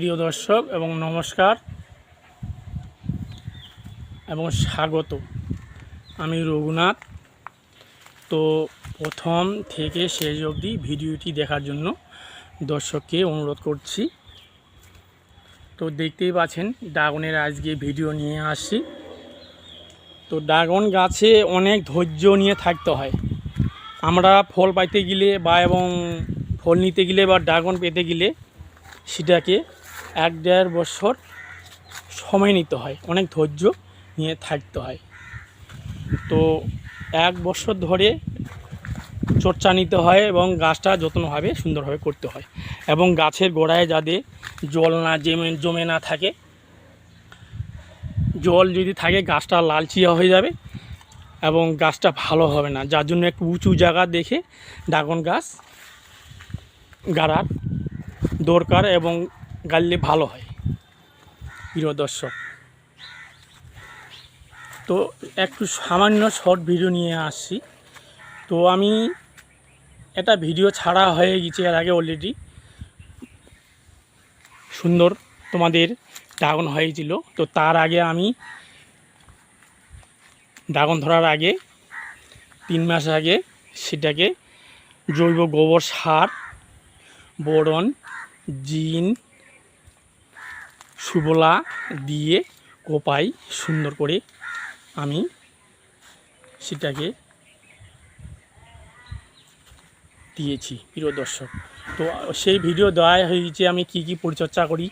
প্রিয় দর্শক এবং নমস্কার এবং স্বাগত। আমি রঘুনাথ। তো প্রথম থেকে শেষ অবধি ভিডিওটি দেখার জন্য দর্শককে অনুরোধ করছি। তো দেখতেই পাচ্ছেন, ড্রাগনের আজকে ভিডিও নিয়ে আসছি। তো ড্রাগন গাছে অনেক ধৈর্য নিয়ে থাকতে হয়। আমরা ফল পাইতে গেলে বা এবং ফল নিতে গেলে বা ড্রাগন পেতে গেলে সেটাকে এক দেড় বছর সময় নিতে হয়, অনেক ধৈর্য নিয়ে থাকতে হয়। তো এক বছর ধরে চর্চা নিতে হয় এবং গাছটা যত্নভাবে সুন্দরভাবে করতে হয় এবং গাছের গোড়ায় যাতে জল না জমে জমে না থাকে। জল যদি থাকে, গাছটা লালচিয়া হয়ে যাবে এবং গাছটা ভালো হবে না। যার জন্য একটু উঁচু জায়গা দেখে ড্রাগন গাছ গাড়ার দরকার এবং গাড়লে ভালো হয়, প্রিয় দর্শক। তো একটু সামান্য শর্ট ভিডিও নিয়ে আসছি। তো আমি একটা ভিডিও ছাড়া হয়ে গেছে এর আগে অলরেডি সুন্দর তোমাদের ড্রাগন হয়েছিল। তো তার আগে আমি ড্রাগন ধরার আগে, তিন মাস আগে সেটাকে জৈব গোবর সার, বোরন, জিন সুবলা দিয়ে কোপাই সুন্দর করে আমি সেটাকে দিয়েছি, প্রিয় দর্শক। তো সেই ভিডিও দেওয়া হয়েছে আমি কি কি পরিচর্যা করি,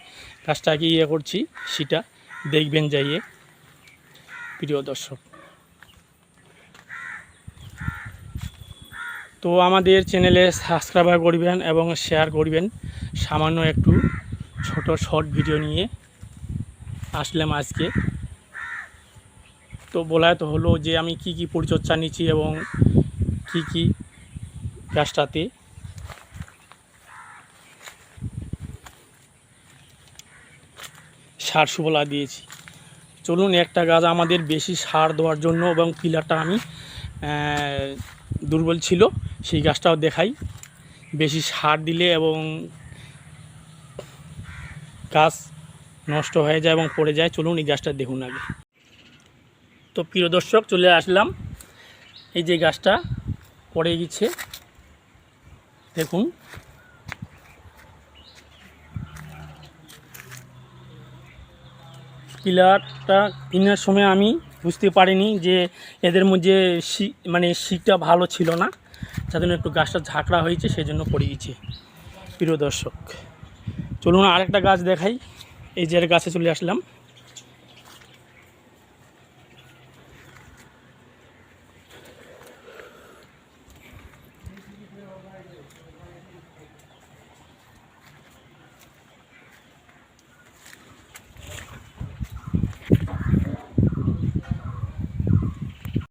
কাজটাকে ইয়ে করছি, সেটা দেখবেন যাইয়ে, প্রিয় দর্শক। তো আমাদের চ্যানেলে সাবস্ক্রাইব করবেন এবং শেয়ার করবেন। সামান্য একটু ছোট শর্ট ভিডিও নিয়ে আসলাম আজকে। তো বলা তো হলো যে আমি কি কি পরিচর্যা নিচ্ছি এবং কি কি গাছটাতে সার সুবলা দিয়েছি। চলুন একটা গাছ আমাদের বেশি সার দেওয়ার জন্য এবং পিলারটা আমি দুর্বল ছিল, সেই গাছটাও দেখাই। বেশি সার দিলে এবং গাছ নষ্ট হয়ে যায় এবং পড়ে যায়, চলুন এই গাছটা দেখুন আগে। তো প্রিয় দর্শক, চলে আসলাম। এই যে গাছটা পড়ে গেছে, দেখুন। পিলারটা কেনার সময় আমি বুঝতে পারিনি যে এদের মধ্যে মানে শিকটা ভালো ছিল না, যার জন্য একটু গাছটা ঝাঁকড়া হয়েছে সেই জন্য পড়ে গেছে। প্রিয় দর্শক চলুন আরেকটা গাছ দেখাই। এই যে গাছে চলে আসলাম।